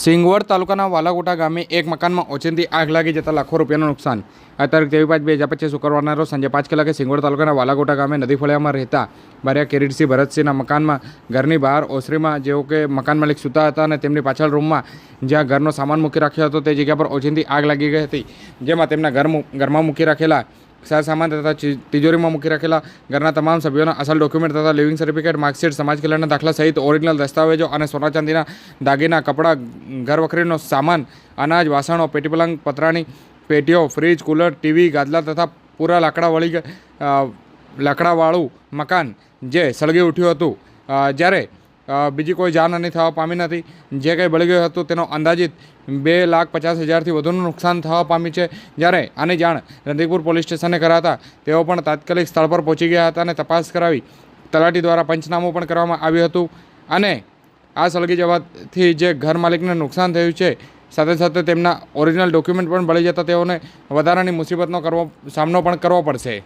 સિંગવડ તાલુકાના વાલાગોટા ગામે એક મકાનમાં ઓચિંતી આગ લાગી જતા લાખો રૂપિયાનું નુકસાન. તારીખ તેવી પાંચ બે હજાર પચીસ શુક્રવારના રોજ સાંજે પાંચ કલાકે સિંગવડ તાલુકાના વાલાગોટા ગામે નદી ફળિયામાં રહેતા બારિયા કિરીટસિંહ ભરતસિંહના મકાનમાં ઘરની બહાર ઓસરીમાં જેઓ કે મકાન માલિક સૂતા હતા અને તેમની પાછળ રૂમમાં જ્યાં ઘરનો સામાન મૂકી રાખ્યો હતો તે જગ્યા પર ઓચિંતી આગ લાગી ગઈ હતી. જેમાં તેમના ઘર ઘરમાં મૂકી રાખેલા સામાન તથા તિજોરીમાં મૂકી રાખેલા ઘરના તમામ સભ્યોના અસલ ડોક્યુમેન્ટ તથા લિવિંગ સર્ટિફિકેટ માર્કશીટ સમાજ કલ્યાણના દાખલા સહિત ઓરિજિનલ દસ્તાવેજો અને સોના ચાંદીના દાગીના કપડાં ઘર વખરીનો સામાન અનાજ વાસણો પેટી પલંગ પતરાની પેટીઓ ફ્રીજ કુલર ટીવી ગાદલા તથા પૂરા લાકડા વળી ગ- અ, લાકડાવાળું મકાન જે સળગી ઉઠ્યું હતું. જ્યારે બીજી કોઈ જાનહાનિ થવા પામી નથી. જે કંઈ બળી ગયું હતું તેનો અંદાજિત બે લાખ પચાસ હજારથી વધુનું નુકસાન થવા પામી છે. જ્યારે આની જાણ રંધીપુર પોલીસ સ્ટેશને કરાતા તેઓ પણ તાત્કાલિક સ્થળ પર પહોંચી ગયા હતા અને તપાસ કરાવી તલાટી દ્વારા પંચનામું પણ કરવામાં આવ્યું હતું. અને આ સળગી જવાથી જે ઘર માલિકને નુકસાન થયું છે, સાથે સાથે તેમના ઓરિજિનલ ડોક્યુમેન્ટ પણ બળી જતા તેઓને વધારાની મુસીબતનો કરવો, સામનો પણ કરવો પડશે.